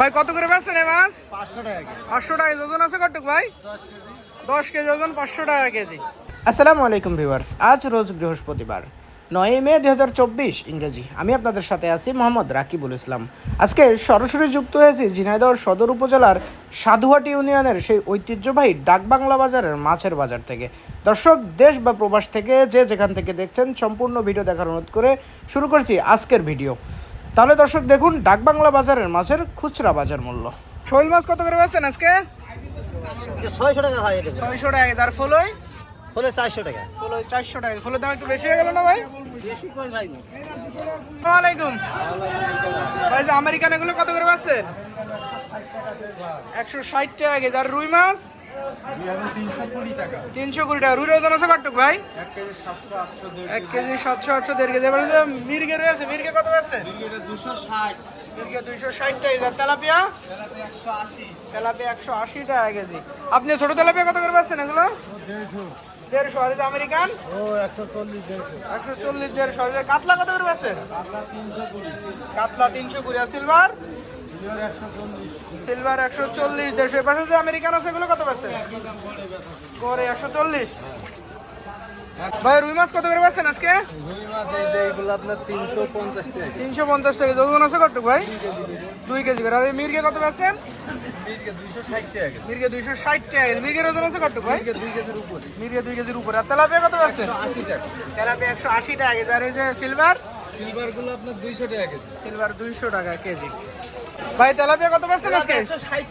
ভাই কত করে বেচছেন এই মাছ? পাঁচশো টাকা পাঁচশো টাকা ওজন আছে কটুক ভাই? দশ কেজি। ওজন পাঁচশো টাকা কেজি। আসসালামু আলাইকুম ভিউয়ার্স আজ রোজ বৃহস্পতিবার নয় মে দুই হাজার চব্বিশ ইংরেজি। আমি আপনাদের সাথে আছি মোহাম্মদ রাকিবুল ইসলাম। আজকে সরাসরি যুক্ত হয়েছি ঝিনাইদহ সদর উপজেলার সাধুহাটি ইউনিয়নের সেই ঐতিহ্যবাহী ডাকবাংলা বাজারের মাছের বাজার থেকে। দর্শক দেশ বা প্রবাস থেকে যে যেখান থেকে দেখছেন সম্পূর্ণ ভিডিও দেখার অনুরোধ করে শুরু করছি আজকের ভিডিও। তাহলে দর্শক দেখুন ডাকবাংলা বাজারের মাছের খুচরা বাজার মূল্য। শৈল মাছ কত করে বেচছেন আজকে? ছয়শো টাকা ভাই ছয়শো টাকা তার ফলই? হলে চারশো টাকা। ফলো চারশো টাকা ফলের দাম একটু বেশি হয়ে গেল না ভাই? বেশি কই ভাই? আসসালামাইকুম ভাই যে আমেরিকান এগুলো কত করে পাচ্ছেন একশো ষাট টাকা যার রুই মাছ? তিনশো কুড়ি টাকা। রুই ওজন আছে কটুক ভাই? এক কেজি সাতশো আটশো দেড় কেজি। এবারে মির্গে রয়েছে মির্গে কত পাচ্ছেন দুশো ষাট। আপনি ছোট তেলাপিয়া কত করে পাচ্ছেন এগুলো? দেড়শো। আর আমেরিকান? ও একশো চল্লিশ দেড়শো। কাতলা কত করে পাচ্ছেন কাতলা তিনশো কুড়ি। আর সিলভার? সিলভার একশো চল্লিশ দেড়শো পাশে যে আমেরিকান আছে এগুলো কত পাচ্ছেন করে একশো চল্লিশ। ভাই রুই মাছ কত করে পাচ্ছেন আজকে? রুই মাছ এইগুলো আপনার তিনশো পঞ্চাশ টাকা। তিনশো পঞ্চাশ টাকা ওজন আছে কত ভাই? দুই কেজি করে। আর এই মির্গে কত পাচ্ছেন? মির্গে দুইশো ষাট টাকা। মির্গের ওজন আছে কত ভাই? দুই কেজির উপরে মির্গে দুই কেজির উপরে। আর তেলাপিয়া কত পাচ্ছেন আশি টাকা তেলাপিয়া একশো আশি টাকা কেজি। আর এই যে সিলভার? সিলভারগুলো আপনার দুইশো টাকা কেজি। সিলভার দুইশো টাকা কেজি। ভাই তেলাপিয়া কত পাচ্ছেন আজকে?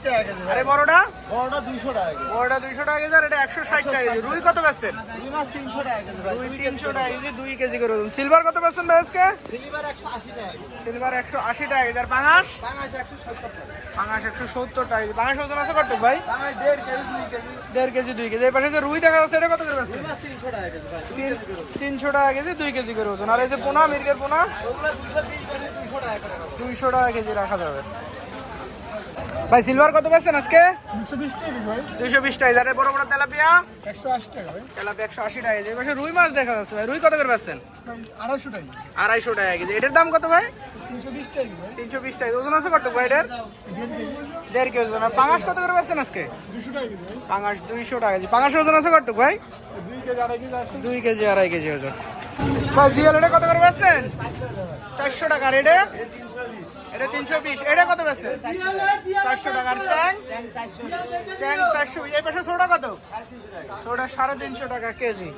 টাকা কেজি। আরে বড়টা? বড়টা দুইশো টাকা কেজি। বড়টা দুইশো টাকা কেজি আর এটা একশো ষাট টাকা কেজি। রুই কত পাচ্ছেন? রুই মাছ টাকা কেজি ভাই। দুই টাকা কেজি করে ওজন সিলভার কত পাচ্ছেন ভাই আজকে? সিলভার একশো আশি টাকা কেজি। সিলভার একশো আশি টাকা কেজি। আর পাঙাশ? বাংলাদেশ একশো সত্তর টাকা পাঙাশ একশো সত্তর টাকা কেজি। পাঙাশ ওজন আছে কত ভাই? দেড় কেজি দুই কেজি। দেড় কেজি দুই কেজি। এর পাশে যে রুই দেখা যাচ্ছে এটা কত করে রুই পাচ্ছেন মাছ তিনশো টাকা কেজি ভাই দুই কেজি করে। তিনশো টাকা কেজি কেজি করে ওজন। আর এই যে পোনা মির্গের পোনা? ওগুলো কেজি ভাই সিলভার কত পাচ্ছেন আজকে? দুইশো বিশ টাকা বড় বড় তেলাপিয়া? একশো আশি টাকা একশো রুই মাছ দেখা যাচ্ছে রুই কত করে পাচ্ছেন আড়াইশো টাকা আড়াইশো কেজি। এটার দাম কত ভাই? তিনশো বিশ ওজন আছে কত দেড় কেজি। ওজন। পাঙাশ কত করে পাচ্ছেন আজকে? পাঙাশ দুইশো টাকা কেজি। পাঙাশ ওজন আছে কত ভাই? দুই কেজি আড়াই কেজি ওজন। জিএল এটা কত করে বেচছেন? চারশো টাকা। এটা? এটা তিনশো বিশ। এটা কত বেচছেন? চারশো টাকার চ্যাং? চ্যাং চারশো এই পাশে ছোটা কত? ছোটা সাড়ে তিনশো টাকা কেজি।